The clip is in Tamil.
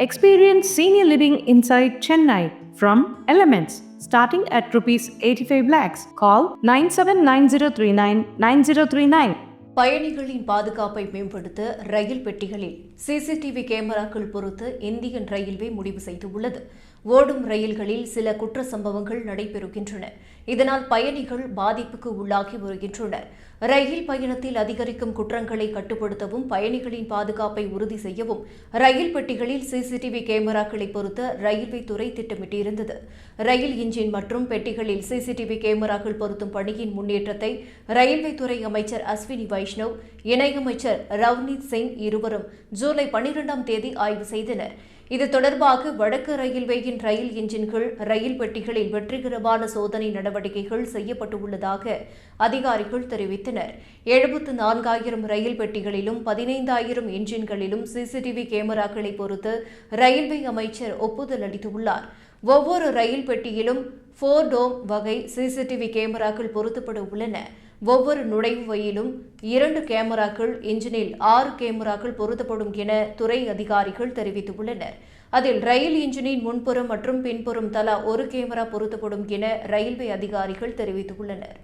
Experience senior living inside Chennai from Elements starting at rupees 85 lakhs. Call 979039 9039. பயணிகளின் பாதுகாப்பை மேம்படுத்த ரயில் பெட்டிகளில் சிசிடிவி கேமராக்கள் பொறுத்து இந்தியன் ரயில்வே முடிவு செய்துள்ளது. ஓடும் ரயில்களில் சில குற்ற சம்பவங்கள் நடைபெறுகின்றன. இதனால் பயணிகள் பாதிப்புக்கு உள்ளாகி வருகின்றனர். ரயில் பயணத்தில் அதிகரிக்கும் குற்றங்களை கட்டுப்படுத்தவும் பயணிகளின் பாதுகாப்பை உறுதி செய்யவும் ரயில் பெட்டிகளில் சிசிடிவி கேமராக்களை பொருத்த ரயில்வே துறை திட்டமிட்டிருந்தது. ரயில் இன்ஜின் மற்றும் பெட்டிகளில் சிசிடிவி கேமராக்கள் பொருத்தும் பணியின் முன்னேற்றத்தை ரயில்வே துறை அமைச்சர் அஸ்வினி வைஷ்ணவ் இணையமைச்சர் ரவ்னீத் சிங் இருவரும் ஜூலை பனிரெண்டாம் தேதி ஆய்வு செய்தனர். இது தொடர்பாக வடக்கு ரயில்வேயின் ரயில் இன்ஜின்கள் ரயில் பெட்டிகளில் வெற்றிகரமான சோதனை நடவடிக்கைகள் செய்யப்பட்டுள்ளதாக அதிகாரிகள் தெரிவித்தனர். எழுபத்து நான்காயிரம் ரயில் பெட்டிகளிலும் பதினைந்தாயிரம் இன்ஜின்களிலும் சிசிடிவி கேமராக்களை பொறுத்து ரயில்வே அமைச்சர் ஒப்புதல் அளித்துள்ளார். ஒவ்வொரு ரயில் பெட்டியிலும் ஃபோர் டோம் வகை சிசிடிவி கேமராக்கள் பொருத்தப்பட உள்ளன. ஒவ்வொரு நுழைவுவையிலும் இரண்டு கேமராக்கள் இன்ஜினில் ஆறு கேமராக்கள் பொருத்தப்படும் என துறை அதிகாரிகள் தெரிவித்துள்ளனர். அதில் ரயில் இன்ஜினின் முன்புறம் மற்றும் பின்புறம் தலா ஒரு கேமரா பொருத்தப்படும் என ரயில்வே அதிகாரிகள் தெரிவித்துள்ளனர்.